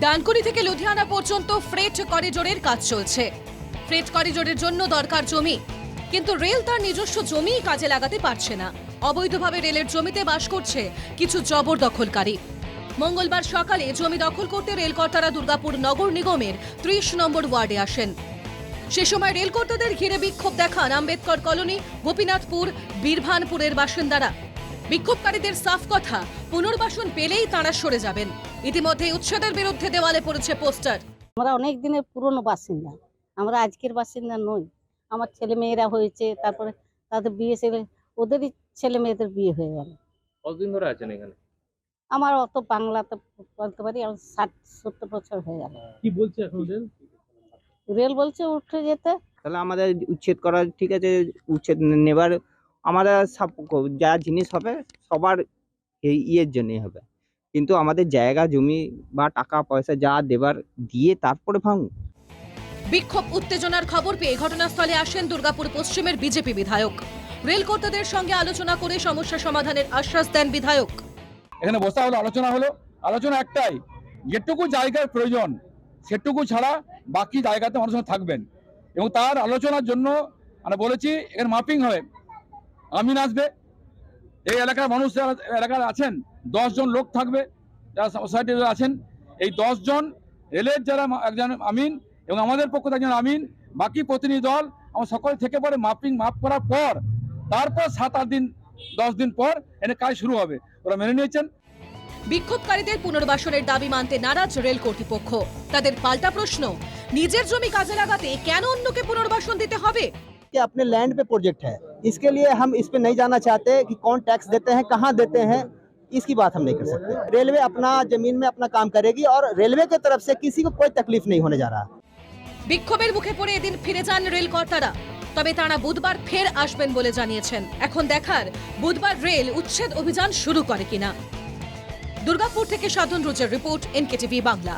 ডানকুনি থেকে লুধিয়ানা পর্যন্ত ফ্রেট করিডোরের কাজ চলছে। ফ্রেট করিডোরের জন্য দরকার জমি। কিন্তু রেল তার নিজস্ব জমি কাজে লাগাতে পারছে না। অবৈধভাবে রেলের জমিতে বাস করছে কিছু জবরদখলকারী। মঙ্গলবার সকালে জমি দখল করতে রেলকর্তারা দুর্গাপুর নগর নিগমের ত্রিশ নম্বর ওয়ার্ডে আসেন। সে সময় রেলকর্তাদের ঘিরে বিক্ষোভ দেখান আম্বেদকর কলোনি, গোপীনাথপুর, বীরভানপুরের বাসিন্দারা। বিক্ষোভকারীদের সাফ কথা পুনর্বাসন পেলেই তাঁরা সরে যাবেন। ইতিমধ্যে উচ্ছেদের বিরুদ্ধে দেওয়ালে পড়েছে পোস্টার। আমরা অনেক দিনের পুরনো বাসিন্দা আমরা আজকের বাসিন্দা নই। আমার ছেলে মেয়েরা হয়েছে তারপরে তাদের বিয়ে ছেলে ওদেরই ছেলে মেয়েদের বিয়ে হয়ে গেল। কতদিন ধরে আছেন এখানে? আমার অত বাংলাতে বলতে পারি আমার ষাট সত্তর বছর হয়ে গেল। কি বলছে এখন রেল? রেল বলছে উঠে যেতে। তাহলে আমাদের উচ্ছেদ করা ঠিক আছে উচ্ছেদ নেবার আমাদের সব যা জিনিস হবে সবার এই ইয়ের জন্যই হবে। কিন্তু আমাদের জায়গা জমি বা টাকা পয়সা যা দেবার দিয়ে তারপরে ভাঙুন। বিক্ষোভ উত্তেজনার খবর পেয়ে ঘটনাস্থলে আসেন দুর্গাপুর পশ্চিমের বিজেপি বিধায়ক। রেল কর্তাদের সঙ্গে আলোচনা করে সমস্যা সমাধানের আশ্বাস দেন বিধায়ক। এখানে বসা হলো আলোচনা হলো। আলোচনা একটাই যেটুকু জায়গার প্রয়োজন সেটুকু ছাড়া বাকি জায়গাতে মানুষ থাকবেন। এবং তার আলোচনার জন্য আমরা বলেছি এখানে মাপিং হবে। আমিন আসবে। এই এলাকার মানুষ যারা এলাকার আছেন জন লোক থাকবে, যারা সোসাইটি আছেন, এই জন রেলের যারা একজন আমিন এবং আমাদের পক্ষ থেকে একজন আমিন, বাকি প্রতিনিধি দল আমরা সকলে থেকে পরে মাপিং মাপ করার পর, তারপর সাত, আট দিন, দশ দিন পর এনে কাজ শুরু হবে। ওরা মেনে নিয়েছেন। বিক্ষোভকারীদের পুনর্বাসনের দাবি মানতে নারাজ রেল কর্তৃপক্ষ। তাদের পাল্টা প্রশ্ন, নিজের জমি কাজে লাগাতে কেন অন্যকে পুনর্বাসন দিতে হবে? कि अपने लैंड पे प्रोजेक्ट है इसके लिए हम इस पे नहीं जाना चाहते कि कौन टैक्स देते हैं कहाँ देते हैं इसकी बात हम नहीं कर सकते रेलवे अपना जमीन में अपना काम करेगी और रेलवे की तरफ से किसी को कोई तकलीफ नहीं होने जा रहा বিক্ষোভের মুখে পড়ে এদিন ফিরে যান রেল কর্তারা তবে তারা বুধবার ফের আসবেন বলে জানিয়েছেন এখন দেখার বুধবার রেল উচ্ছেদ অভিযান শুরু করে কিনা দুর্গাপুর থেকে সাধন রোজের রিপোর্ট এনকেটিভি বাংলা